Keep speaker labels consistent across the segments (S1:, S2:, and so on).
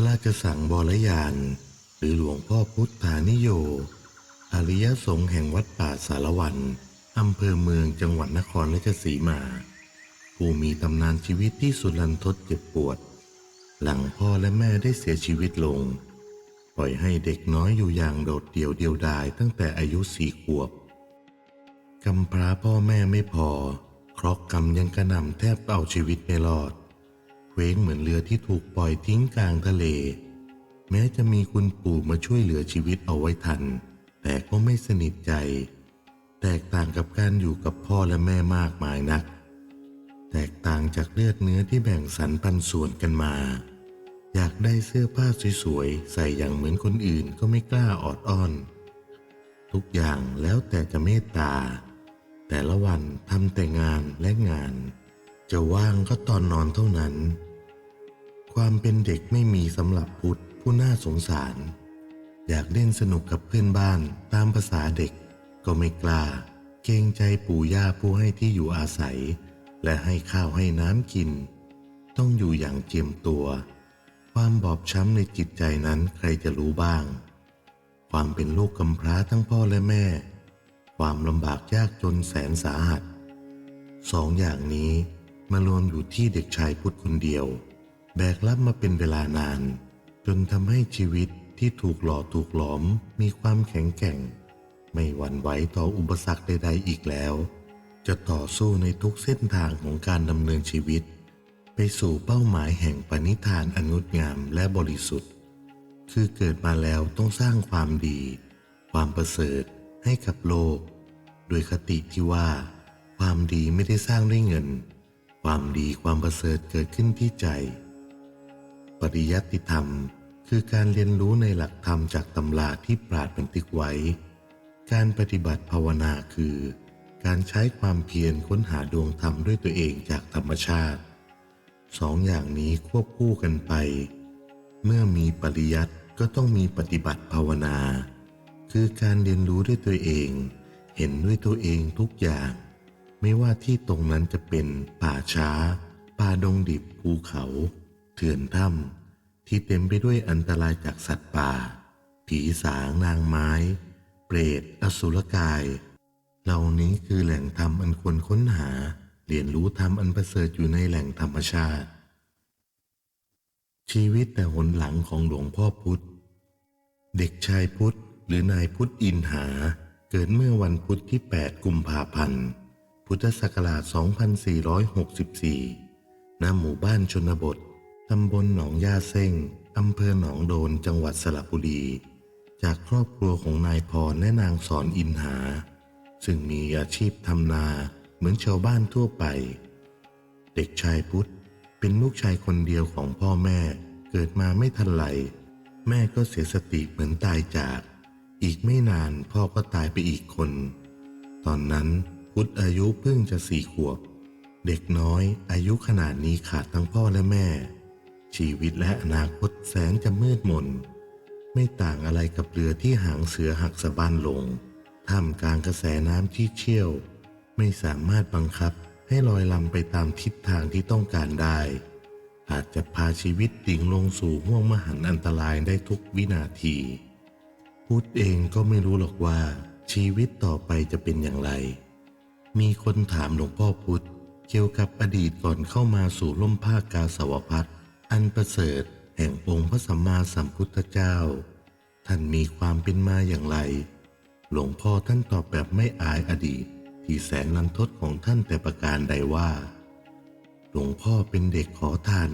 S1: ระราชสังบรยาน หรือหลวงพ่อพุทธานิโย อริยสงฆ์แห่งวัดป่าสารวันอำเภอเมืองจังหวัดนครราชสีมา ผู้มีตำนานชีวิตที่สุดลันทดเจ็บปวด หลังพ่อและแม่ได้เสียชีวิตลง ปล่อยให้เด็กน้อยอยู่อย่างโดดเดี่ยวเดียวดายตั้งแต่อายุสี่ขวบกำพร้าพ่อแม่ไม่พอเคราะห์กรรมยังกระหน่ำแทบเอาชีวิตไม่รอด เคว้งเหมือนเรือที่ถูกปล่อยทิ้งกลางทะเล แม้จะมีคุณปู่มาช่วยเหลือชีวิตเอาไว้ทัน แต่ก็ไม่สนิทใจ แตกต่างกับการอยู่กับพ่อและแม่มากมายนัก แตกต่างจากเลือดเนื้อที่แบ่งสรรปันส่วนกันมา อยากได้เสื้อผ้าสวยๆ ใส่อย่างเหมือนคนอื่นก็ไม่กล้าออดอ้อน ทุกอย่างแล้วแต่จะเมตตา แต่ละวันทำแต่งานและงาน จะว่างก็ตอนนอนเท่านั้น ความเป็นเด็กไม่มีสำหรับพุทธผู้น่าสงสาร อยากเล่นสนุกกับเพื่อนบ้านตามภาษาเด็กก็ไม่กล้า เกรงใจปู่ย่าผู้ให้ที่อยู่อาศัย และให้ข้าวให้น้ำกิน ต้องอยู่อย่างเจียมตัว ความบอบช้ำในจิตใจนั้นใครจะรู้บ้าง ความเป็นลูกกำพร้าทั้งพ่อและแม่ ความลำบากยากจนแสนสาหัสสองอย่างนี้มารวมอยู่ที่เด็กชายพุทธคนเดียว แบกรับมาเป็นเวลานาน จนทำให้ชีวิตที่ถูกหล่อถูกหลอมมีความแข็งแกร่ง ไม่หวั่นไหวต่ออุปสรรคใด ๆ อีกแล้ว จะต่อสู้ในทุกเส้นทางของการดำเนินชีวิต ไปสู่เป้าหมายแห่งปณิธานอนงดงามและบริสุทธิ์ คือเกิดมาแล้วต้องสร้างความดี ความประเสริฐให้กับโลก โดยคติที่ว่า ความดีไม่ได้สร้างด้วยเงิน ความดีความประเสริฐเกิดขึ้นที่ใจ ปริยัติธรรม คือการเรียนรู้ในหลักธรรมจากตำราที่ปราดบันทึกไว้ การปฏิบัติภาวนาคือ การใช้ความเพียรค้นหาดวงธรรมด้วยตัวเองจากธรรมชาติสองอย่างนี้ควบคู่กันไป เมื่อมีปริยัติก็ต้องมีปฏิบัติภาวนา คือการเรียนรู้ด้วยตัวเอง เห็นด้วยตัวเองทุกอย่าง ไม่ว่าที่ตรงนั้นจะเป็นป่าช้า ป่าดงดิบภูเขา เถื่อนถ้ำที่เต็มไปด้วยอันตรายจากสัตว์ป่า ผีสางนางไม้ เปรตอสุรกาย เหล่านี้คือแหล่งธรรมอันควรค้นหา เรียนรู้ธรรมอันประเสริฐอยู่ในแหล่งธรรมชาติ ชีวิตแต่หนหลังของหลวงพ่อพุธเด็กชายพุธหรือนายพุธอินหา เกิดเมื่อวันพุธที่ 8 กุมภาพันธ์ พุทธศักราช 2464 ณ หมู่บ้านชนบท ตำบลหนองยาเส้งอำเภอหนองโดนจังหวัดสระบุรี จากครอบครัวของนายพรและนางสอนอินหา ซึ่งมีอาชีพทำนาเหมือนชาวบ้านทั่วไป เด็กชายพุทธเป็นลูกชายคนเดียวของพ่อแม่เกิดมาไม่ทันไหล แม่ก็เสียสติเหมือนตายจาก อีกไม่นานพ่อก็ตายไปอีกคน ตอนนั้นพุทธอายุเพิ่งจะสี่ขวบ เด็กน้อยอายุขนาดนี้ขาดทั้งพ่อและแม่ ชีวิตและอนาคตแสนจะมืดมน ไม่ต่างอะไรกับเรือที่หางเสือหักสะบันลงท่ามกลางกระแสน้ำที่เชี่ยว ไม่สามารถบังคับให้ลอยลำไปตามทิศทางที่ต้องการได้ อาจจะพาชีวิตดิ่งลงสู่ห่วงมหันอันตรายได้ทุกวินาที พุทธเองก็ไม่รู้หรอกว่า ชีวิตต่อไปจะเป็นอย่างไร มีคนถามหลวงพ่อพุทธเกี่ยวกับอดีตก่อนเข้ามาสู่ล่มผ้ากาสาวพัด อันประเสริฐแห่งองค์พระสัมมาสัมพุทธเจ้า ท่านมีความเป็นมาอย่างไร หลวงพ่อท่านตอบแบบไม่อายอดีต ที่แสนลันทดของท่านแต่ประการใดว่า หลวงพ่อเป็นเด็กขอทาน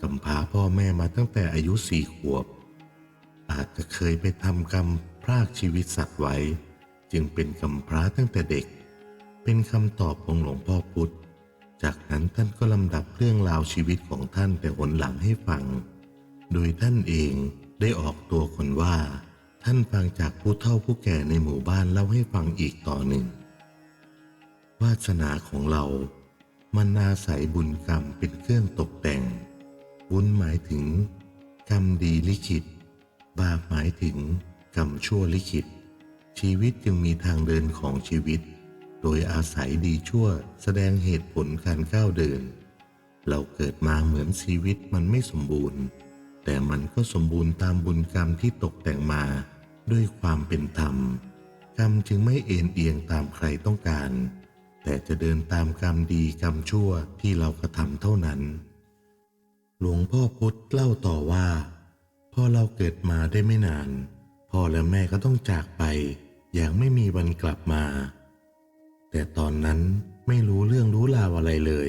S1: กำพร้าพ่อแม่มาตั้งแต่อายุสี่ขวบ อาจจะเคยไปทำกรรมพรากชีวิตสัตว์ไว้ จึงเป็นกำพร้าตั้งแต่เด็ก เป็นคำตอบของหลวงพ่อพุธ จากนั้นท่านก็ลำดับเรื่องราวชีวิตของท่านแต่หนหลังให้ฟัง โดยท่านเองได้ออกตัวคนว่า ท่านฟังจากผู้เฒ่าผู้แก่ในหมู่บ้านเล่าให้ฟังอีกต่อหนึ่ง วาสนาของเรา มันอาศัยบุญกรรมเป็นเครื่องตกแต่ง บุญหมายถึง กรรมดีลิขิต บาปหมายถึง กรรมชั่วลิขิต ชีวิตจึงมีทางเดินของชีวิต โดยอาศัยดีชั่วแสดงเหตุผลการก้าวเดิน เราเกิดมาเหมือนชีวิตมันไม่สมบูรณ์ แต่มันก็สมบูรณ์ตามบุญกรรมที่ตกแต่งมาด้วยความเป็นธรรม กรรมจึงไม่เอ็นเอียงตามใครต้องการ แต่จะเดินตามกรรมดีกรรมชั่วที่เรากระทำเท่านั้น หลวงพ่อพุธเล่าต่อว่าพอเราเกิดมาได้ไม่นาน พ่อและแม่ก็ต้องจากไปอย่างไม่มีวันกลับมา แต่ตอนนั้นไม่รู้เรื่องรู้ราวอะไรเลย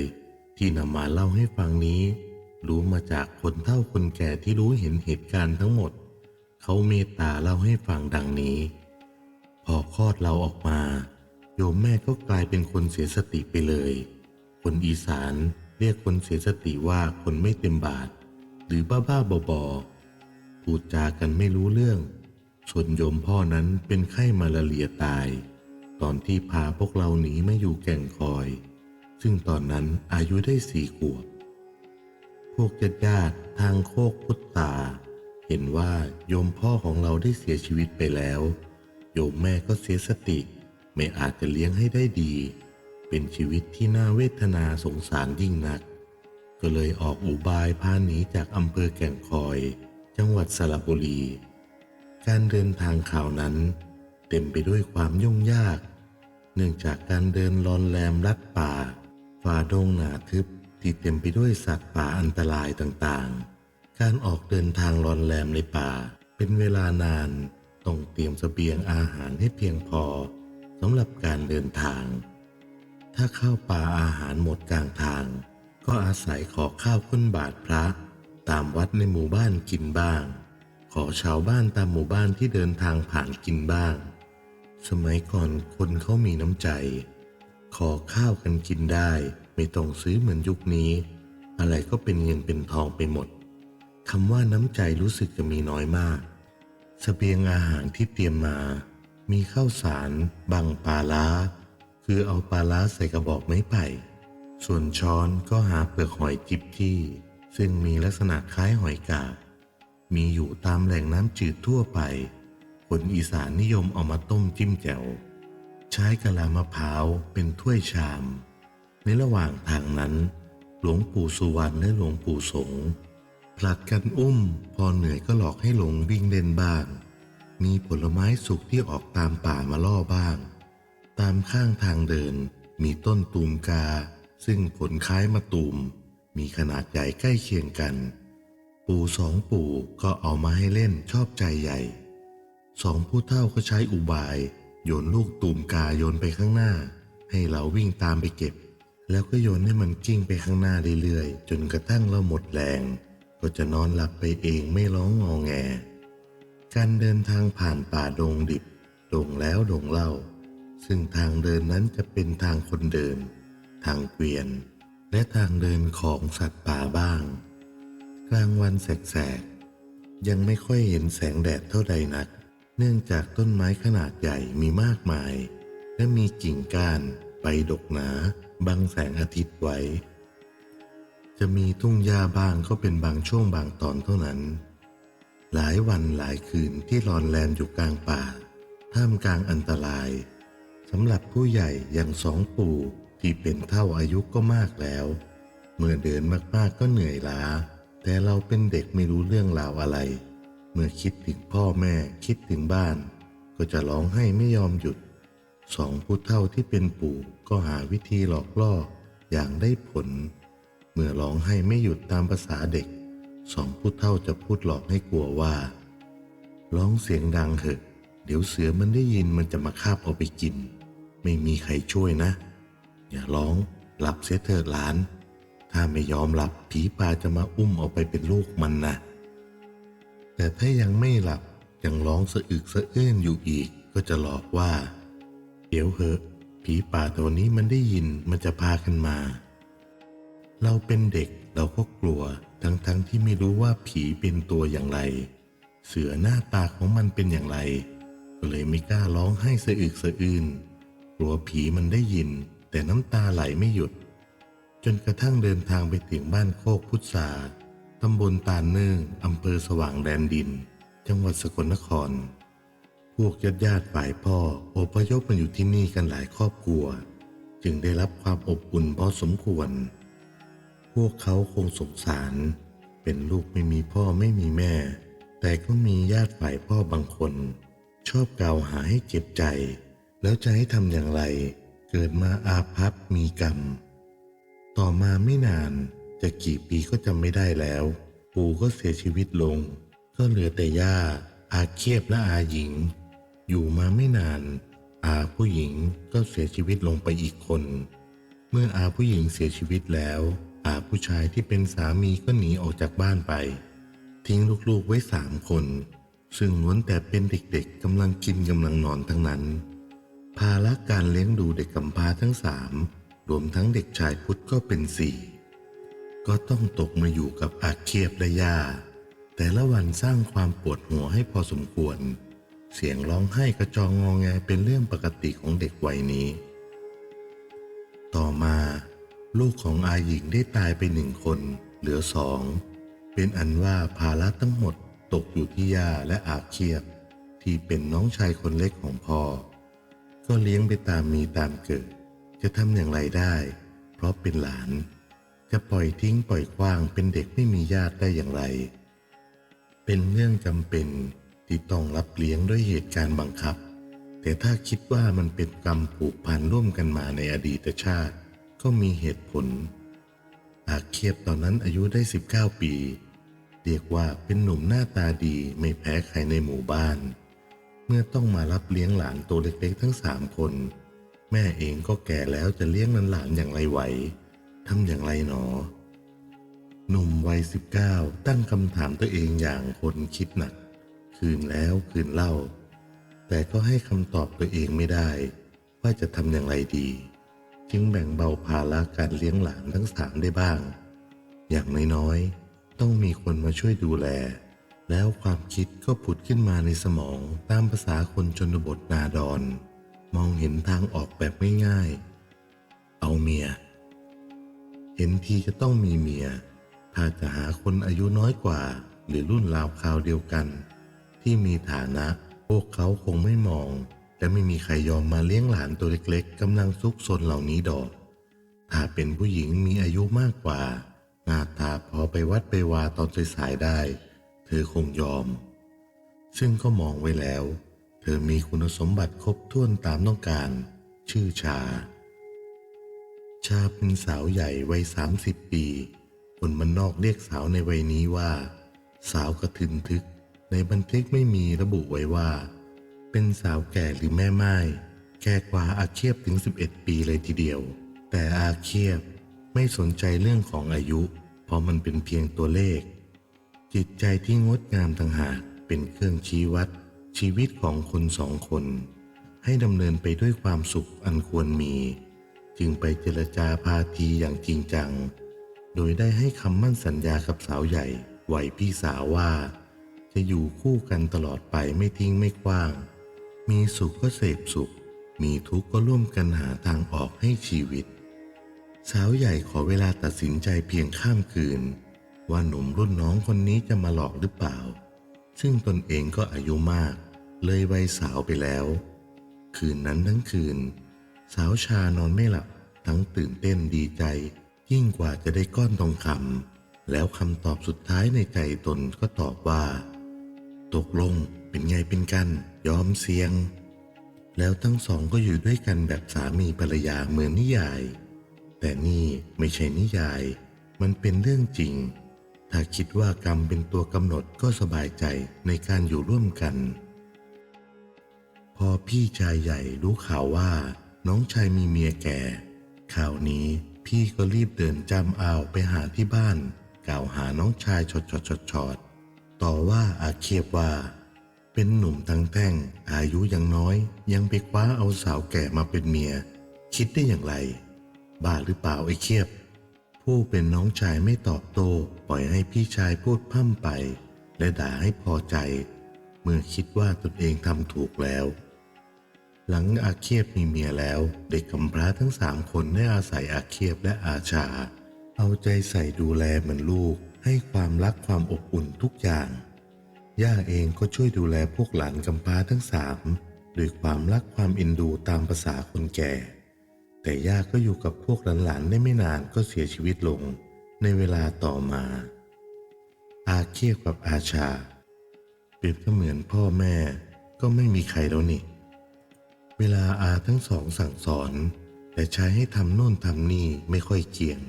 S1: ที่นำมาเล่าให้ฟังนี้ รู้มาจากคนเฒ่าคนแก่ที่รู้เห็นเหตุการณ์ทั้งหมด เขาเมตตาเล่าให้ฟังดังนี้ พอคลอดเราออกมา โยมแม่ก็กลายเป็นคนเสียสติไปเลย คนอีสานเรียกคนเสียสติว่าคนไม่เต็มบาท หรือบ้าบ้าบอพูดจากันไม่รู้เรื่องส่วนโยมพ่อนั้นเป็นไข้มาลาเรียตาย ตอนที่พาพวกเราหนีมาอยู่แก่งคอย ซึ่งตอนนั้นอายุได้สี่ขวบ พวกญาติญาติทางโคกพุทธา เห็นว่าโยมพ่อของเราได้เสียชีวิตไปแล้ว โยมแม่ก็เสียสติ ไม่อาจจะเลี้ยงให้ได้ดี เป็นชีวิตที่น่าเวทนาสงสารยิ่งนัก ก็เลยออกอุบายพาหนีจากอำเภอแก่งคอย จังหวัดสระบุรี การเดินทางข่าวนั้น เต็มไปด้วยความยุ่งยาก เนื่องจากการเดินลอนแรมลัดป่าฝ่าดงหนาทึบที่เต็มไปด้วยสัตว์ป่าอันตรายต่างๆ การออกเดินทางลอนแรมในป่า เป็นเวลานาน ต้องเตรียมเสบียงอาหารให้เพียงพอสำหรับการเดินทาง ถ้าเข้าป่าอาหารหมดกลางทาง ก็อาศัยขอข้าวข้นบาทพระ ตามวัดในหมู่บ้านกินบ้าง ขอชาวบ้านตามหมู่บ้านที่เดินทางผ่านกินบ้าง สมัยก่อนคนเขามีน้ำใจ ขอข้าวกันกินได้ ไม่ต้องซื้อเหมือนยุคนี้ อะไรก็เป็นเงินเป็นทองไปหมดคำว่าน้ำใจรู้สึกจะมีน้อยมากสเสบียงอาหารที่เตรียมมา มีข้าวสารบังปลาล้า คือเอาปลาล้าใส่กระบอกไม้ไผ่ ส่วนช้อนก็หาเปลือกหอยจิบที่ ซึ่งมีลักษณะคล้ายหอยกาบมีอยู่ตามแหล่งน้ำจืดทั่วไป คนอีสานนิยมเอามาต้มจิ้มแจ่ว ใช้กะลามะพร้าวเป็นถ้วยชาม ในระหว่างทางนั้น หลวงปู่สุวรรณและหลวงปู่สงผลัดกันอุ้ม พอเหนื่อยก็หลอกให้หลงวิ่งเล่นบ้าง มีผลไม้สุกที่ออกตามป่ามาล่อบ้าง ตามข้างทางเดินมีต้นตูมกา ซึ่งผลคล้ายมะตูม มีขนาดใหญ่ใกล้เคียงกัน ปู่สองปู่ก็เอามาให้เล่นชอบใจใหญ่ สองผู้เฒ่าก็ใช้อุบาย โยนลูกตูมกาโยนไปข้างหน้า ให้เราวิ่งตามไปเก็บ แล้วก็โยนให้มันกิ้งไปข้างหน้าเรื่อยๆ จนกระทั่งเราหมดแรง ก็จะนอนหลับไปเองไม่ร้องงอแง การเดินทางผ่านป่าดงดิบดงแล้วดงเล่า ซึ่งทางเดินนั้นจะเป็นทางคนเดิน ทางเกวียน และทางเดินของสัตว์ป่าบ้าง กลางวันแสกๆยังไม่ค่อยเห็นแสงแดดเท่าใดนัก เนื่องจากต้นไม้ขนาดใหญ่มีมากมาย และมีกิ่งก้านใบดกหนา บังแสงอาทิตย์ไว้ จะมีทุ่งหญ้าบ้างก็เป็นบางช่วงบางตอนเท่านั้น หลายวันหลายคืนที่รอนแลนอยู่กลางป่า ท่ามกลางอันตรายสำหรับผู้ใหญ่อย่างสองปู่ที่เป็นเท่าอายุก็มากแล้ว เมื่อเดินมากๆก็เหนื่อยล้า แต่เราเป็นเด็กไม่รู้เรื่องราวอะไร มื่อคิดถึงพ่อแม่คิดถึงบ้าน ก็จะร้องไห้ไม่ยอมหยุด สองผู้เท่าที่เป็นปู่ก็หาวิธีหลอกล่ออย่างได้ผล เมื่อร้องไห้ไม่หยุดตามภาษาเด็ก สองผู้เท่าจะพูดหลอกให้กลัวว่า ร้องเสียงดังเถอะ เดี๋ยวเสือมันได้ยินมันจะมาคาบเอาไปกิน ไม่มีใครช่วยนะ อย่าร้องหลับเสียเถิดหลาน ถ้าไม่ยอมหลับผีป่าจะมาอุ้มเอาไปเป็นลูกมันนะ แต่ถ้ายังไม่หลับยังร้องสะอึกสะอื้นอยู่อีกก็จะหลอกว่า เดี๋ยวเหอะผีป่าตัวนี้มันได้ยินมันจะพากันมา เราเป็นเด็กเราก็กลัวทั้งๆทที่ไม่รู้ว่าผีเป็นตัวอย่างไร เสือหน้าตาของมันเป็นอย่างไรก็เลยไม่กล้าร้องไห้สะอึกสะอื้นกลัวผีมันได้ยิน แต่น้ำตาไหลไม่หยุด จนกระทั่งเดินทางไปถึงบ้านโคกพุทธา ตำบลตาลเนื่งอำเภอสว่างแดนดิน จังหวัดสกลนคร พวกญาติญาติฝ่ายพ่ออพยพมาอยู่ที่นี่กันหลายครอบครัว จึงได้รับความอบอุ่นพอสมควร พวกเขาคงสงสาร เป็นลูกไม่มีพ่อไม่มีแม่ แต่ก็มีญาติฝ่ายพ่อบางคน ชอบกล่าวหาให้เจ็บใจ แล้วจะให้ทำอย่างไร เกิดมาอาภัพมีกรรม ต่อมาไม่นาน จะกี่ปีก็จำไม่ได้แล้ว ปู่ก็เสียชีวิตลง ก็เหลือแต่ย่า อาเคียบและอาหญิง อยู่มาไม่นาน อาผู้หญิงก็เสียชีวิตลงไปอีกคน เมื่ออาผู้หญิงเสียชีวิตแล้ว อาผู้ชายที่เป็นสามีก็หนีออกจากบ้านไป ทิ้งลูกๆไว้สามคน ซึ่งล้วนแต่เป็นเด็กๆกำลังกินกำลังนอนทั้งนั้น ภาระการเลี้ยงดูเด็กกำพร้าทั้งสามรวมทั้งเด็กชายพุทธก็เป็นสี่ ก็ต้องตกมาอยู่กับอาเคียบและย่า แต่ละวันสร้างความปวดหัวให้พอสมควร เสียงร้องไห้กระจองงอแงเป็นเรื่องปกติของเด็กวัยนี้ ต่อมาลูกของอาหญิงได้ตายไปหนึ่งคน เหลือสอง เป็นอันว่าภาระทั้งหมดตกอยู่ที่ย่าและอาเคียบ ที่เป็นน้องชายคนเล็กของพ่อ ก็เลี้ยงไปตามมีตามเกิด จะทำอย่างไรได้ เพราะเป็นหลาน จะปล่อยทิ้งปล่อยกว้างเป็นเด็กไม่มีญาติได้อย่างไร เป็นเรื่องจำเป็นที่ต้องรับเลี้ยงด้วยเหตุการณ์บังคับ แต่ถ้าคิดว่ามันเป็นกรรมผูกพันร่วมกันมาในอดีตชาติ ก็มีเหตุผลอาเคียบตอนนั้นอายุได้ 19 ปี เรียกว่าเป็นหนุ่มหน้าตาดีไม่แพ้ใครในหมู่บ้าน เมื่อต้องมารับเลี้ยงหลานตัวเล็กๆ ทั้งสามคน แม่เองก็แก่แล้วจะเลี้ยงหลานๆอย่างไรไหว ทำอย่างไรหนอ หนุ่มวัยสิบเก้าตั้งคำถามตัวเองอย่างคนคิดหนัก คืนแล้วคืนเล่า แต่ก็ให้คำตอบตัวเองไม่ได้ ว่าจะทำอย่างไรดี จึงแบ่งเบาภาระการเลี้ยงหลานทั้งสามได้บ้าง อย่างน้อยๆต้องมีคนมาช่วยดูแล แล้วความคิดก็ผุดขึ้นมาในสมองตามภาษาคนชนบทนาดอน มองเห็นทางออกแบบไม่ง่าย เอาเมีย เห็นทีจะต้องมีเมีย ถ้าจะหาคนอายุน้อยกว่า หรือรุ่นราวคราวเดียวกัน ที่มีฐานะ พวกเขาคงไม่มอง และไม่มีใครยอมมาเลี้ยงหลานตัวเล็กๆกำลังซุกซนเหล่านี้ดอก ถ้าเป็นผู้หญิงมีอายุมากกว่า หน้าตาพอไปวัดไปวาตอนสายๆได้ เธอคงยอม ซึ่งก็มองไว้แล้ว เธอมีคุณสมบัติครบถ้วนตามต้องการ ชื่อชา ชาเป็นสาวใหญ่วัยสามสิบปี คนมันนอกเรียกสาวในวัยนี้ว่า สาวกระทึนทึก ในบันทึกไม่มีระบุไว้ว่า เป็นสาวแก่หรือแม่ไม้แก่กว่าอาเคียบถึง 11 ปีเลยทีเดียว แต่อาเคียบไม่สนใจเรื่องของอายุ เพราะมันเป็นเพียงตัวเลข จิตใจที่งดงามต่างหากเป็นเครื่องชี้วัด ชีวิตของคนสองคน ให้ดำเนินไปด้วยความสุขอันควรมี จึงไปเจรจาพาทีอย่างจริงจัง โดยได้ให้คำมั่นสัญญากับสาวใหญ่ไหวพี่สาวว่า จะอยู่คู่กันตลอดไปไม่ทิ้งไม่กว้าง มีสุขก็เสพสุข มีทุกข์ก็ร่วมกันหาทางออกให้ชีวิต สาวใหญ่ขอเวลาตัดสินใจเพียงข้ามคืน ว่าหนุ่มรุ่นน้องคนนี้จะมาหลอกหรือเปล่า ซึ่งตนเองก็อายุมาก เลยวัยสาวไปแล้ว คืนนั้นทั้งคืน สาวชานอนไม่หลับทั้งตื่นเต้นดีใจ ยิ่งกว่าจะได้ก้อนทองคำแล้วคำตอบสุดท้ายในใจตนก็ตอบว่า ตกลงเป็นไงเป็นกันยอมเสียง แล้วทั้งสองก็อยู่ด้วยกันแบบสามีภรรยาเหมือนนิยาย แต่นี่ไม่ใช่นิยาย มันเป็นเรื่องจริง ถ้าคิดว่ากรรมเป็นตัวกำหนดก็สบายใจในการอยู่ร่วมกัน พอพี่ชายใหญ่รู้ข่าวว่า น้องชายมีเมียแก่ ข่าวนี้พี่ก็รีบเดินจำเอาไปหาที่บ้าน กล่าวหาน้องชายชดชดชดชดต่อว่าอาเคียบว่า เป็นหนุ่มทั้งแท่ง อายุยังน้อย ยังไปคว้าเอาสาวแก่มาเป็นเมีย คิดได้อย่างไร บ้าหรือเปล่าไอ้เคียบ ผู้เป็นน้องชายไม่ตอบโต้ปล่อยให้พี่ชายพูดพร่ำไป และด่าให้พอใจ เมื่อคิดว่าตนเองทำถูกแล้ว หลังอาเคียบมีเมียแล้ว เด็กกำพร้าทั้งสามคนได้อาศัยอาเคียบและอาชา เอาใจใส่ดูแลเหมือนลูก ให้ความรักความอบอุ่นทุกอย่าง ย่าเองก็ช่วยดูแลพวกหลานกำพร้าทั้งสามด้วยความรักความเอ็นดูตามภาษาคนแก่ แต่ย่าก็อยู่กับพวกหลานๆได้ไม่นานก็เสียชีวิตลง ในเวลาต่อมา อาเคียบกับอาชา เปรียบเสมือนพ่อแม่ก็ไม่มีใครแล้วนี่ เวลาอาทั้งสองสั่งสอน แต่ใช้ให้ทำโน่นทำนี่ไม่ค่อยเกี่ยง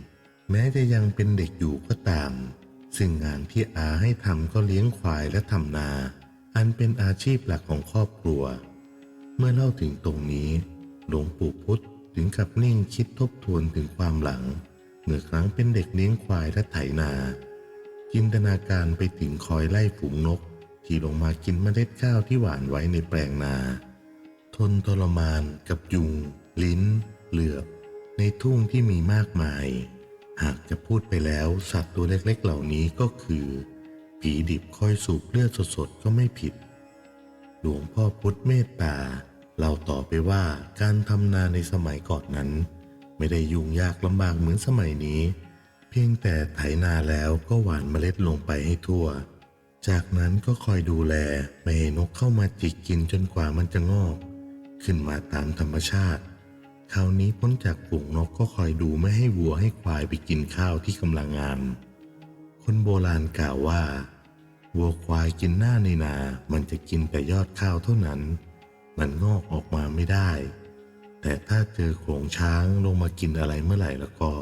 S1: แม้จะยังเป็นเด็กอยู่ก็ตาม ซึ่งงานที่อาให้ทำก็เลี้ยงควายและทำนา อันเป็นอาชีพหลักของครอบครัว เมื่อเล่าถึงตรงนี้หลวงปู่พุธถึงกับนิ่งคิดทบทวนถึงความหลัง เมื่อครั้งเป็นเด็กเลี้ยงควายและไถนา จินตนาการไปถึงคอยไล่ฝูงนก ที่ลงมากินเมล็ดข้าวที่หว่านไว้ในแปลงนา ทนทรมานกับยุง ลิ้น เหลือบ ในทุ่งที่มีมากมาย หากจะพูดไปแล้วสัตว์ตัวเล็กๆเหล่านี้ก็คือ ผีดิบคอยสูบเลือดสดๆก็ไม่ผิด หลวงพ่อพุทธเมตตาเล่าต่อไปว่าการทำนาในสมัยก่อนนั้น ไม่ได้ยุ่งยากลำบากเหมือนสมัยนี้ เพียงแต่ไถนาแล้วก็หว่านเมล็ดลงไปให้ทั่ว จากนั้นก็คอยดูแลไม่ให้นกเข้ามาจิกกินจนกว่ามันจะงอก ขึ้นมาตามธรรมชาติ คราวนี้พ้นจากฝูงนกก็คอยดูไม่ให้วัวให้ควายไปกินข้าวที่กำลังงามคนโบราณกล่าวว่าวัวควายกินหน้าในนา มันจะกินแต่ยอดข้าวเท่านั้น มันงอกออกมาไม่ได้ แต่ถ้าเจอโขลงช้างลงมากินอะไรเมื่อไหร่ล้วก็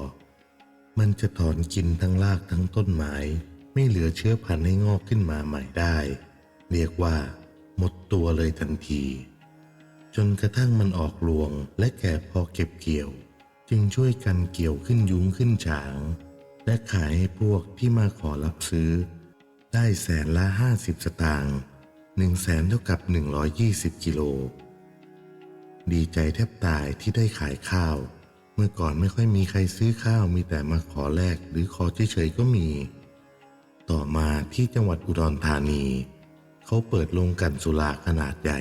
S1: มันจะถอนกินทั้งรากทั้งต้นไม้ ไม่เหลือเชื้อพันธุ์ให้งอกขึ้นมาใหม่ได้ เรียกว่า หมดตัวเลยทันที จนกระทั่งมันออกรวงและแก่พอเก็บเกี่ยว จึงช่วยกันเกี่ยวขึ้นยุ้งขึ้นฉาง และขายให้พวกที่มาขอรับซื้อ ได้แสนละห้าสิบสตางค์หนึ่งแสนเท่ากับหนึ่งร้อยยี่สิบกิโล ดีใจแทบตายที่ได้ขายข้าว เมื่อก่อนไม่ค่อยมีใครซื้อข้าวมีแต่มาขอแลกหรือขอเฉยๆก็มี ต่อมาที่จังหวัดอุดรธานี เขาเปิดโรงกันสุราขนาดใหญ่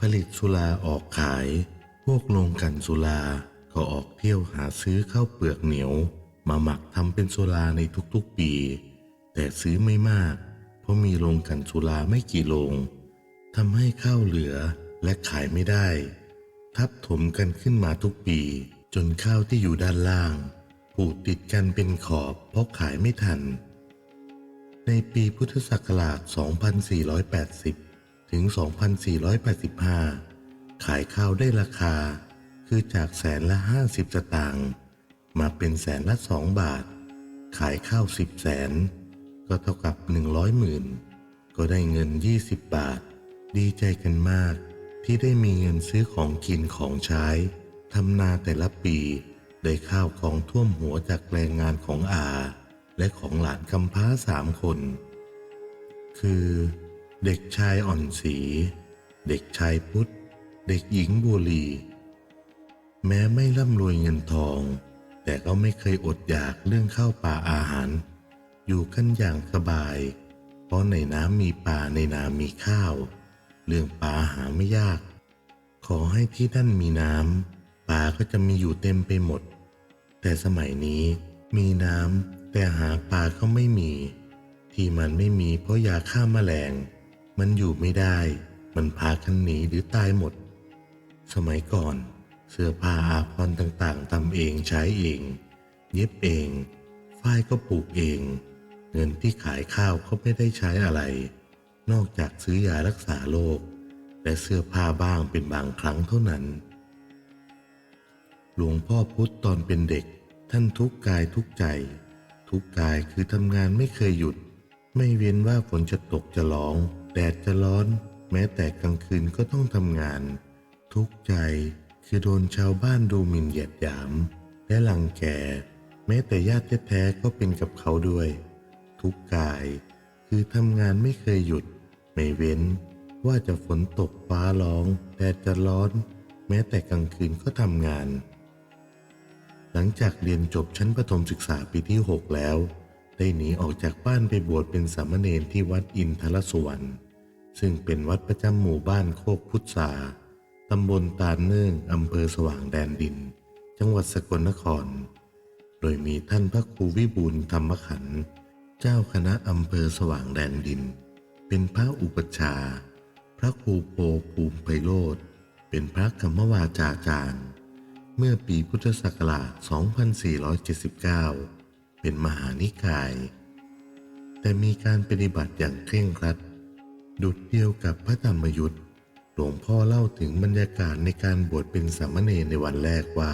S1: ผลิตสุราออกขาย พวกโรงกันสุราก็ออกเที่ยวหาซื้อข้าวเปลือกเหนียว มาหมักทำเป็นสุราในทุกๆปี แต่ซื้อไม่มาก เพราะมีโรงกันสุราไม่กี่โรงทำให้ข้าวเหลือและขายไม่ได้ ทับถมกันขึ้นมาทุกปี จนข้าวที่อยู่ด้านล่างผูกติดกันเป็นขอบเพราะขายไม่ทัน ในปีพุทธศักราช 2480 ถึง 2485 ขายข้าวได้ราคา คือจากแสนละ 50 สตางค์มาเป็นแสนละ 2 บาท ขายข้าว 10 แสน ก็เท่ากับ 100หมื่น ก็ได้เงิน 20 บาท ดีใจกันมาก ที่ได้มีเงินซื้อของกินของใช้ ทำนาแต่ละปี ได้ข้าวของท่วมหัวจากแรงงานของอา และของหลานกำพร้าสามคน คือ เด็กชายอ่อนสี เด็กชายพุทธ เด็กหญิงบัวลี แม้ไม่ร่ำรวยเงินทอง แต่ก็ไม่เคยอดอยากเรื่องข้าวปลาอาหาร อยู่กันอย่างสบาย เพราะในน้ำมีปลาในนามีข้าว เรื่องปลาหาไม่ยาก ขอให้ที่นั่นมีน้ำปลาก็จะมีอยู่เต็มไปหมด แต่สมัยนี้มีน้ำแต่หาปลาก็ไม่มี ที่มันไม่มีเพราะยาฆ่าแมลง มันอยู่ไม่ได้ มันพากันหนีหรือตายหมด สมัยก่อน เสื้อผ้าอาภรณ์ต่างๆทำเองใช้เอง เย็บเอง ฝ้ายก็ปลูกเอง เงินที่ขายข้าวก็ไม่ได้ใช้อะไร นอกจากซื้อยารักษาโรคและเสื้อผ้าบ้างเป็นบางครั้งเท่านั้น หลวงพ่อพุธตอนเป็นเด็ก ท่านทุกกายทุกใจ ทุกกายคือทำงานไม่เคยหยุด ไม่เว้นว่าฝนจะตกจะร้อง แดดจะร้อนแม้แต่กลางคืนก็ต้องทำงาน ทุกใจคือโดนชาวบ้านดูหมิ่นเหยียดหยาม และหลังแก่แม้แต่ญาติแท้ๆก็เป็นกับเขาด้วย ทุกกายคือทำงานไม่เคยหยุด ไม่เว้นว่าจะฝนตกฟ้าร้องแดดจะร้อน แม้แต่กลางคืนก็ทำงาน หลังจากเรียนจบชั้นประถมศึกษาปีที่ 6 แล้ว ได้หนีออกจากบ้านไปบวชเป็นสามเณรที่วัดอินทรสวรรค์ ซึ่งเป็นวัดประจำหมู่บ้านโคกพุทธาตำบลตาลเนื่องอำเภอสว่างแดนดิน จังหวัดสกลนคร โดยมีท่านพระครูวิบูลธรรมขันธ์เจ้าคณะอำเภอสว่างแดนดิน เป็นพระอุปชา พระครูโพภูมิไพโรธเป็นพระกรรมวาจาจารย์ เมื่อปีพุทธศักราช 2479 เป็นมหานิกาย แต่มีการปฏิบัติอย่างเคร่งครัด ดุดเดียวกับพระธรรมยุทธ์หลวงพ่อเล่าถึงบรรยากาศในการบวชเป็นสามเณรในวันแรกว่า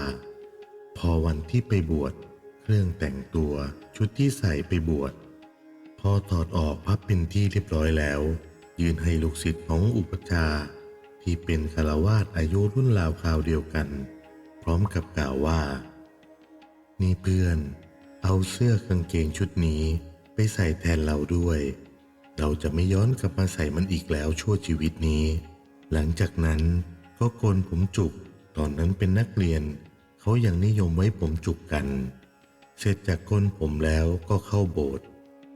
S1: พอวันที่ไปบวช เครื่องแต่งตัวชุดที่ใส่ไปบวช พอถอดออกพับเป็นที่เรียบร้อยแล้ว ยืนให้ลูกศิษย์ของอุปชาที่เป็นคารวาสอายุรุ่นราวคราวเดียวกัน พร้อมกับกล่าวว่า นี่เพื่อน เอาเสื้อกางเกงชุดนี้ไปใส่แทนเราด้วย เราจะไม่ย้อนกลับมาใส่มันอีกแล้วชั่วชีวิตนี้ หลังจากนั้นก็โกนผมจุก ตอนนั้นเป็นนักเรียน เขายังนิยมไว้ผมจุกกัน เสร็จจากโกนผมแล้วก็เข้าโบสถ์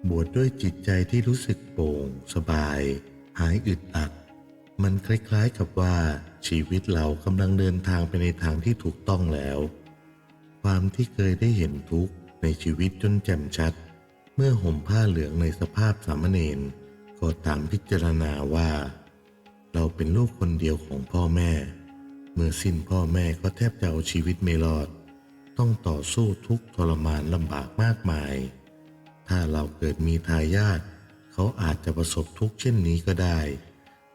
S1: บวชดด้วยจิตใจที่รู้สึกโปร่ง สบาย หายอึดอัด มันคล้ายๆกับว่าชีวิตเรากำลังเดินทางไปในทางที่ถูกต้องแล้ว ความที่เคยได้เห็นทุกข์ในชีวิตจนแจ่มชัด เมื่อห่มผ้าเหลืองในสภาพสามเณรก็ตามพิจารณาว่า เราเป็นลูกคนเดียวของพ่อแม่ เมื่อสิ้นพ่อแม่ก็แทบจะเอาชีวิตไม่รอด ต้องต่อสู้ทุกทรมานลำบากมากมาย ถ้าเราเกิดมีทายาทเขาอาจจะประสบทุกข์เช่นนี้ก็ได้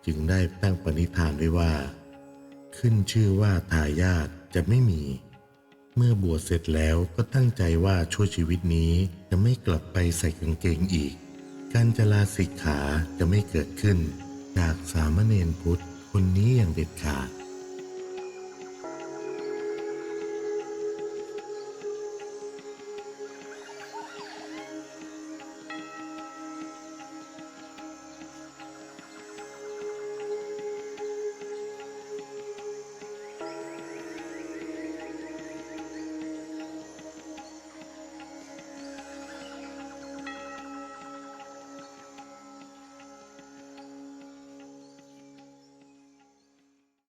S1: จึงได้ตั้งปณิธานไว้ว่า ขึ้นชื่อว่าทายาทจะไม่มี เมื่อบวชเสร็จแล้วก็ตั้งใจว่าชั่วชีวิตนี้จะไม่กลับไปใส่กางเกงอีก การจะลาสิกขาจะไม่เกิดขึ้น จากสามเณรพุทธคนนี้อย่างเด็ดขาด